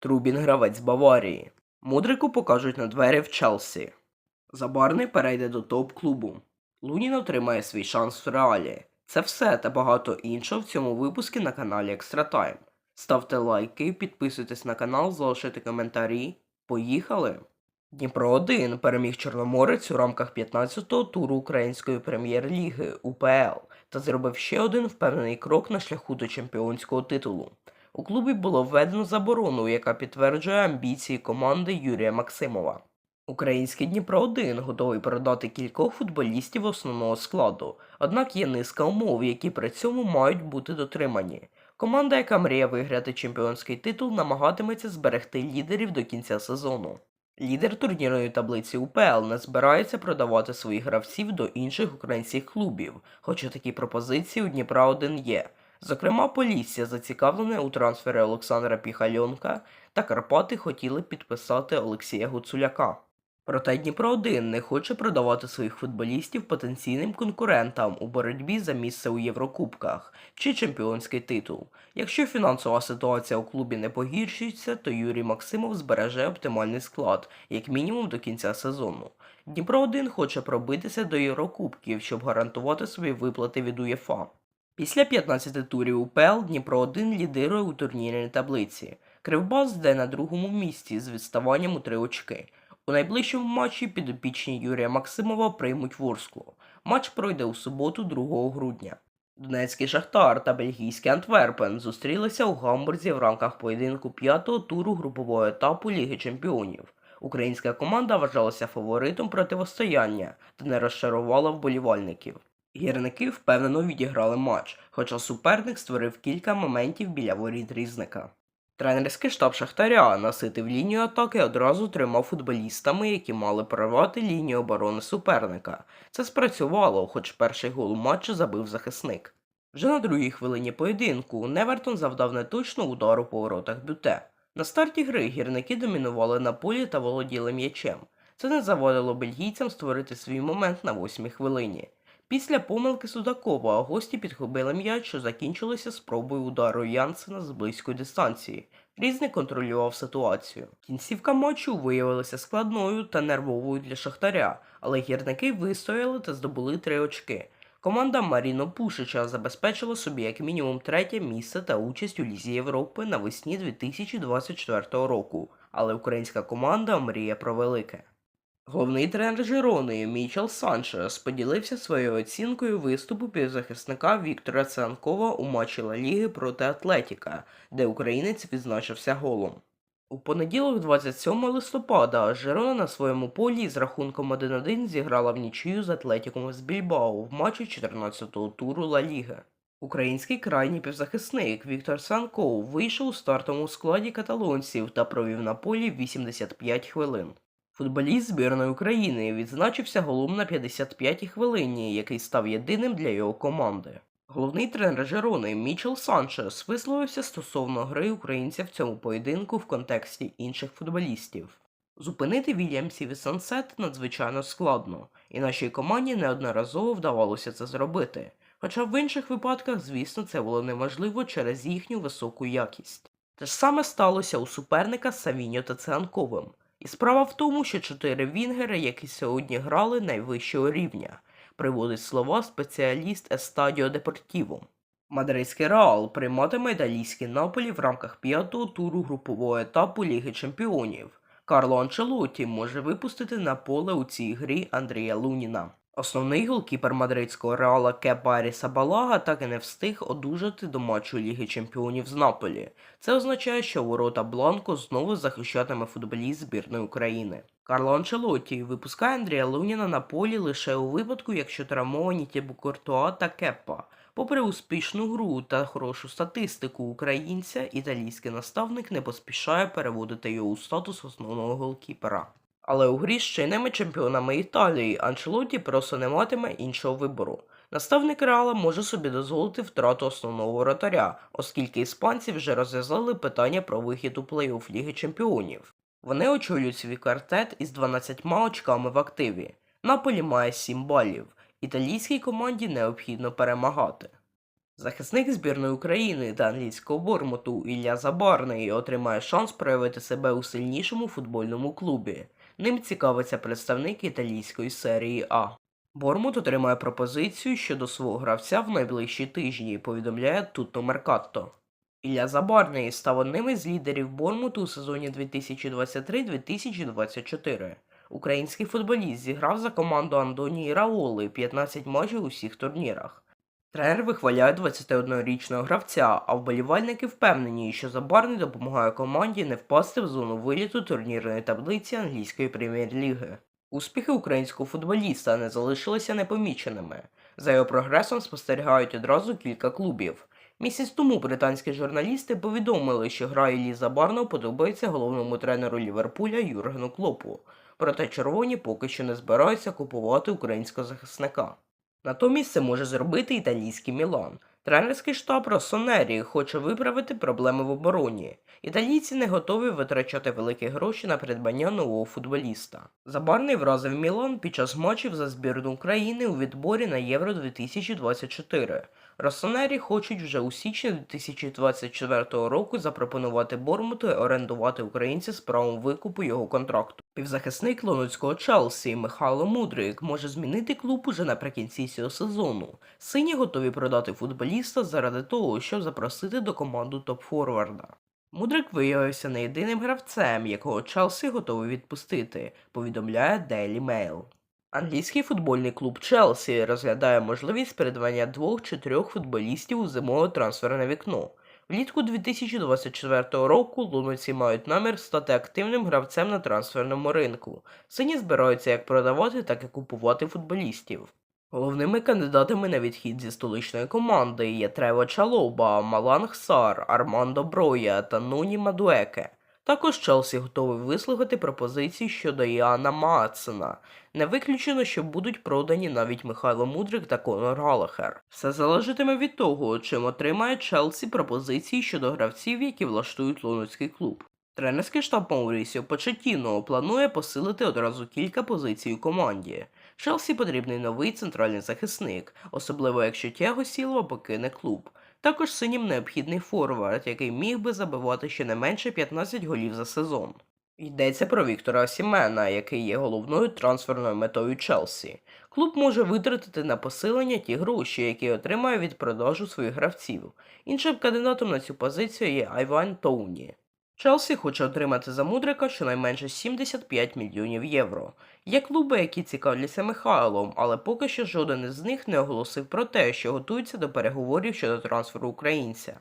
Трубін гравець Баварії. Мудрику покажуть на двері в Челсі. Забарний перейде до топ-клубу. Лунін отримає свій шанс в реалі. Це все та багато іншого в цьому випуску на каналі Екстра Тайм. Ставте лайки, підписуйтесь на канал, залишайте коментарі. Поїхали! Дніпро 1 переміг Чорноморець у рамках 15-го туру Української прем'єр-ліги УПЛ та зробив ще один впевнений крок на шляху до чемпіонського титулу. У клубі було введено заборону, яка підтверджує амбіції команди Юрія Максимова. Український Дніпро 1 готовий продати кількох футболістів основного складу, однак є низка умов, які при цьому мають бути дотримані. Команда, яка мріє виграти чемпіонський титул, намагатиметься зберегти лідерів до кінця сезону. Лідер турнірної таблиці УПЛ не збирається продавати своїх гравців до інших українських клубів, хоча такі пропозиції у Дніпра 1 є. Зокрема, Полісся зацікавлене у трансфері Олександра Піхальонка та Карпати хотіли підписати Олексія Гуцуляка. Проте Дніпро 1 не хоче продавати своїх футболістів потенційним конкурентам у боротьбі за місце у Єврокубках чи чемпіонський титул. Якщо фінансова ситуація у клубі не погіршується, то Юрій Максимов збереже оптимальний склад, як мінімум до кінця сезону. Дніпро 1 хоче пробитися до Єврокубків, щоб гарантувати собі виплати від УЄФА. Після 15 турів УПЛ Дніпро 1 лідирує у турнірній таблиці. Кривбас йде на другому місці з відставанням у 3 очки. У найближчому матчі підопічні Юрія Максимова приймуть Ворсклу. Матч пройде у суботу 2 грудня. Донецький Шахтар та бельгійський Антверпен зустрілися у Гамбурзі в рамках поєдинку п'ятого туру групового етапу Ліги Чемпіонів. Українська команда вважалася фаворитом противостояння та не розчарувала вболівальників. Гірники впевнено відіграли матч, хоча суперник створив кілька моментів біля воріт різника. Тренерський штаб Шахтаря наситив лінію атаки одразу трьома футболістами, які мали прорвати лінію оборони суперника. Це спрацювало, хоч перший гол у матчі забив захисник. Вже на другій хвилині поєдинку Невертон завдав неточну удару по воротах бюте. На старті гри гірники домінували на полі та володіли м'ячем. Це не завадило бельгійцям створити свій момент на восьмій хвилині. Після помилки Судакова гості підхопили м'яч, що закінчилося спробою удару Янсена з близької дистанції. Різник контролював ситуацію. Кінцівка матчу виявилася складною та нервовою для Шахтаря, але гірники вистояли та здобули три очки. Команда Маріно Пушича забезпечила собі як мінімум третє місце та участь у Лізі Європи навесні 2024 року, але українська команда мріє про велике. Головний тренер Жирони Мічел Санчес поділився своєю оцінкою виступу півзахисника Віктора Цианкова у матчі Ла Ліги проти Атлетіка, де українець відзначився голом. У понеділок, 27 листопада, Жирона на своєму полі з рахунком 1-1 зіграла в нічию з Атлетіком з Більбао в матчі 14-го туру Ла Ліги. Український крайній півзахисник Віктор Санков вийшов у стартовому складі каталонців та провів на полі 85 хвилин. Футболіст збірної України відзначився голом на 55-й хвилині, який став єдиним для його команди. Головний тренер Жерони Мічел Санчес висловився стосовно гри українця в цьому поєдинку в контексті інших футболістів. Зупинити Вільямсів і Сансет надзвичайно складно, і нашій команді неодноразово вдавалося це зробити. Хоча в інших випадках, звісно, це було неможливо через їхню високу якість. Те ж саме сталося у суперника Савіньо та Цианковим. І справа в тому, що чотири вінгери, які сьогодні грали найвищого рівня, приводить слова спеціаліст Естадіо Депортіво. Мадридський Реал прийматиме італійський Наполі в рамках п'ятого туру групового етапу Ліги Чемпіонів. Карло Анчелоті може випустити на поле у цій грі Андрія Луніна. Основний голкіпер мадридського реала Кепа Арісабалага так і не встиг одужати до матчу Ліги Чемпіонів з Наполі. Це означає, що ворота Бланко знову захищатиме футболіст збірної України. Карло Анчелотті випускає Андрія Луніна на полі лише у випадку, якщо травмовані Тібу Кортуа та Кеппа. Попри успішну гру та хорошу статистику українця, італійський наставник не поспішає переводити його у статус основного голкіпера. Але у грі з чинними чемпіонами Італії Анчелоті просто не матиме іншого вибору. Наставник Реала може собі дозволити втрату основного воротаря, оскільки іспанці вже розв'язали питання про вихід у плей-офф Ліги Чемпіонів. Вони очолюють свій квартет із 12 очками в активі. Наполі має 7 балів. Італійській команді необхідно перемагати. Захисник збірної України та англійського Бормуту Ілля Забарний отримає шанс проявити себе у сильнішому футбольному клубі. Ним цікавиться представник італійської серії А. Бормут отримає пропозицію щодо свого гравця в найближчі тижні, повідомляє Тутто Меркатто. Ілля Забарний став одним із лідерів Бормуту у сезоні 2023-2024. Український футболіст зіграв за команду Андонії Раоли 15 матчів у всіх турнірах. Тренер вихваляє 21-річного гравця, а вболівальники впевнені, що Забарний допомагає команді не впасти в зону виліту турнірної таблиці англійської прем'єр-ліги. Успіхи українського футболіста не залишилися непоміченими. За його прогресом спостерігають одразу кілька клубів. Місяць тому британські журналісти повідомили, що гра Іллі Забарного подобається головному тренеру Ліверпуля Юргену Клопу, проте червоні поки що не збираються купувати українського захисника. Натомість це може зробити італійський Мілан. Тренерський штаб Росонері хоче виправити проблеми в обороні. Італійці не готові витрачати великі гроші на придбання нового футболіста. Забарний вразив Мілан під час матчів за збірну України у відборі на Євро 2024. Росонері хочуть вже у січні 2024 року запропонувати Бормуту орендувати українця з правом викупу його контракту. Півзахисник лондонського Челсі Михайло Мудрик може змінити клуб уже наприкінці цього сезону. Сині готові продати футболіста заради того, щоб запросити до команду топ-форварда. Мудрик виявився не єдиним гравцем, якого Челсі готовий відпустити, повідомляє Daily Mail. Англійський футбольний клуб Челсі розглядає можливість передавання двох чи трьох футболістів у зимове трансферне вікно. Влітку 2024 року лунуці мають намір стати активним гравцем на трансферному ринку. Сині збираються як продавати, так і купувати футболістів. Головними кандидатами на відхід зі столичної команди є Трево Чалоба, Маланг Сар, Армандо Броя та Нуні Мадуеке. Також Челсі готовий вислухати пропозиції щодо Іана Маатсена. Не виключено, що будуть продані навіть Михайло Мудрик та Конор Галахер. Все залежатиме від того, чим отримає Челсі пропозиції щодо гравців, які влаштують лондонський клуб. Тренерський штаб Маурісіо Почетіно планує посилити одразу кілька позицій у команді. Челсі потрібний новий центральний захисник, особливо якщо Тяго Сілва покине клуб. Також синім необхідний форвард, який міг би забивати щонайменше 15 голів за сезон. Йдеться про Віктора Осімена, який є головною трансферною метою Челсі. Клуб може витратити на посилення ті гроші, які отримає від продажу своїх гравців. Іншим кандидатом на цю позицію є Айван Тоуні. Челсі хоче отримати за Мудрика щонайменше 75 мільйонів євро. Є клуби, які цікавляться Михайлом, але поки що жоден із них не оголосив про те, що готується до переговорів щодо трансферу українця.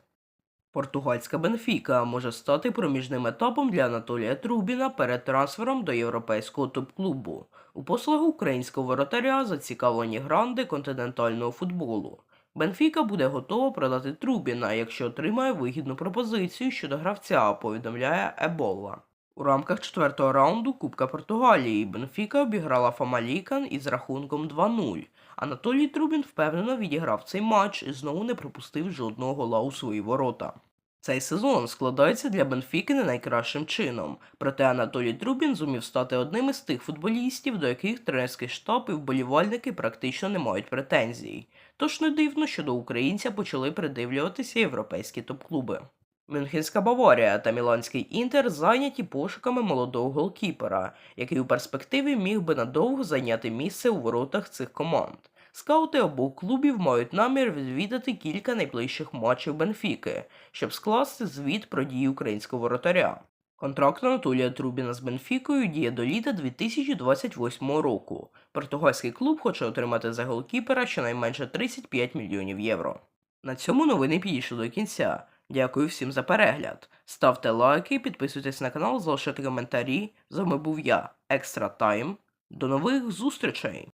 Португальська Бенфіка може стати проміжним етапом для Анатолія Трубіна перед трансфером до європейського топ-клубу. У послугу українського воротаря зацікавлені гранди континентального футболу. Бенфіка буде готова продати Трубіна, якщо отримає вигідну пропозицію щодо гравця, повідомляє Ебола. У рамках четвертого раунду Кубка Португалії Бенфіка обіграла Фамалікан із рахунком 2-0. Анатолій Трубін впевнено відіграв цей матч і знову не пропустив жодного гола у свої ворота. Цей сезон складається для Бенфіки не найкращим чином, проте Анатолій Трубін зумів стати одним із тих футболістів, до яких тренерський штаб і вболівальники практично не мають претензій. Тож не дивно, що до українця почали придивлюватися європейські топ-клуби. Мюнхенська Баварія та Міланський Інтер зайняті пошуками молодого голкіпера, який у перспективі міг би надовго зайняти місце у воротах цих команд. Скаути обох клубів мають намір відвідати кілька найближчих матчів Бенфіки, щоб скласти звіт про дії українського воротаря. Контракт Анатолія Трубіна з Бенфікою діє до літа 2028 року. Португальський клуб хоче отримати за голкіпера щонайменше 35 мільйонів євро. На цьому новини підійшли до кінця. Дякую всім за перегляд. Ставте лайки, підписуйтесь на канал, залишайте коментарі. З вами був я, Екстра Тайм. До нових зустрічей!